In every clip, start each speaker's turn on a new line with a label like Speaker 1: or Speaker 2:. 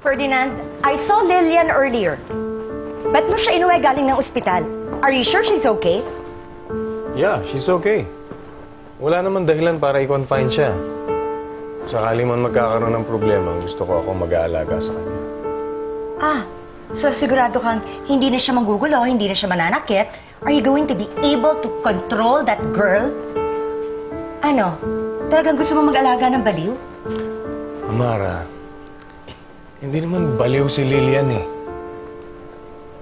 Speaker 1: Ferdinand, I saw Lillian earlier. Ba't mo siya inuwi galing ng ospital? Are you sure she's okay?
Speaker 2: Yeah, she's okay. Wala naman dahilan para i-confine siya. Sakali man magkakaroon ng problema, gusto ko ako mag-aalaga sa kanya.
Speaker 1: Ah, so sigurado kang hindi na siya manggugulo, hindi na siya mananakit? Are you going to be able to control that girl? Ano? Talagang gusto mo mag-alaga ng baliw?
Speaker 2: Amara, hindi naman baliw si Lilian eh.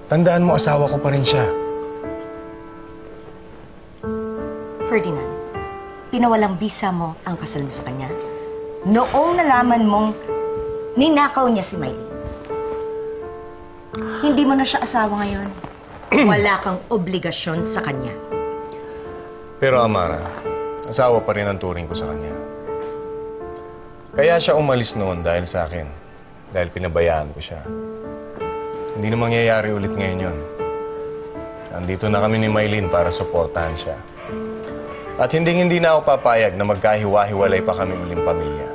Speaker 2: Tandaan mo, asawa ko pa rin siya.
Speaker 1: Ferdinand, pinawalang bisa mo ang kasal mo sa kanya. Noong nalaman mong ninakaw niya si Miley. Hindi mo na siya asawa ngayon. Wala kang obligasyon sa kanya.
Speaker 2: Pero Amara, asawa pa rin ang turing ko sa kanya. Kaya siya umalis noon dahil sa akin. Dahil pinabayaan ko siya. Hindi na mangyayari ulit ngayon yon. Nandito na kami ni Maylin para suportahan siya. At hindi-hindi na ako papayag na magkahiwa-hiwalay pa kami uling pamilya.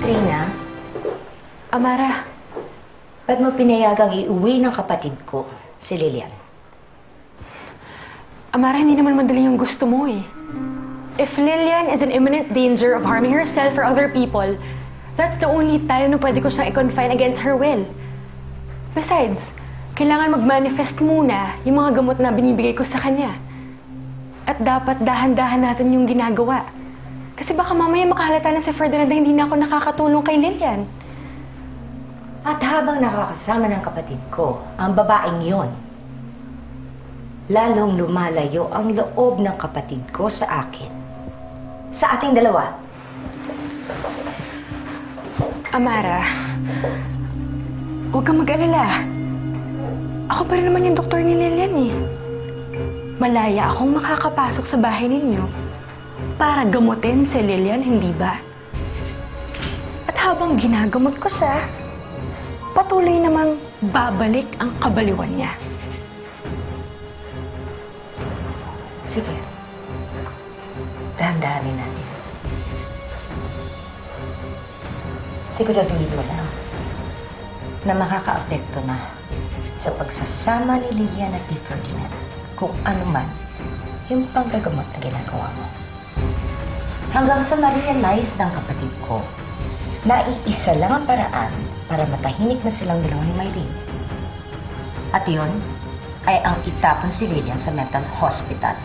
Speaker 1: Trina,
Speaker 3: Amara,
Speaker 1: ba't mo pinayagang iuwi ng kapatid ko, si Lilian?
Speaker 3: Amara, hindi naman madali yung gusto mo eh. If Lillian is in imminent danger of harming herself or other people, that's the only time na pwede ko siyang i-confine against her will. Besides, kailangan mag-manifest muna yung mga gamot na binibigay ko sa kanya. At dapat dahan-dahan natin yung ginagawa. Kasi baka mamaya makahalata na si Ferdinand na hindi na ako nakakatulong kay Lillian.
Speaker 1: At habang nakakasama ng kapatid ko, ang babaeng yon, lalong lumalayo ang loob ng kapatid ko sa akin. Sa ating dalawa.
Speaker 3: Amara, huwag kang mag-alala. Ako pa rin naman yung doktor ni Lilian eh. Malaya akong makakapasok sa bahay ninyo para gamutin si Lilian, hindi ba? At habang ginagamot ko siya, patuloy namang babalik ang kabaliwan niya.
Speaker 1: Sige. Dahan-dahanin natin. Siguraduhin mo na na makaka-apekto na sa pagsasama ni Lilian at ni Ferdinand kung ano yung panggagamot na ginagawa mo. Hanggang sa ma-realize ng kapatid ko na iisa lang ang paraan para matahimik na silang dalawa ni Mylene. At yun ay ang itapon si Lilian sa mental hospital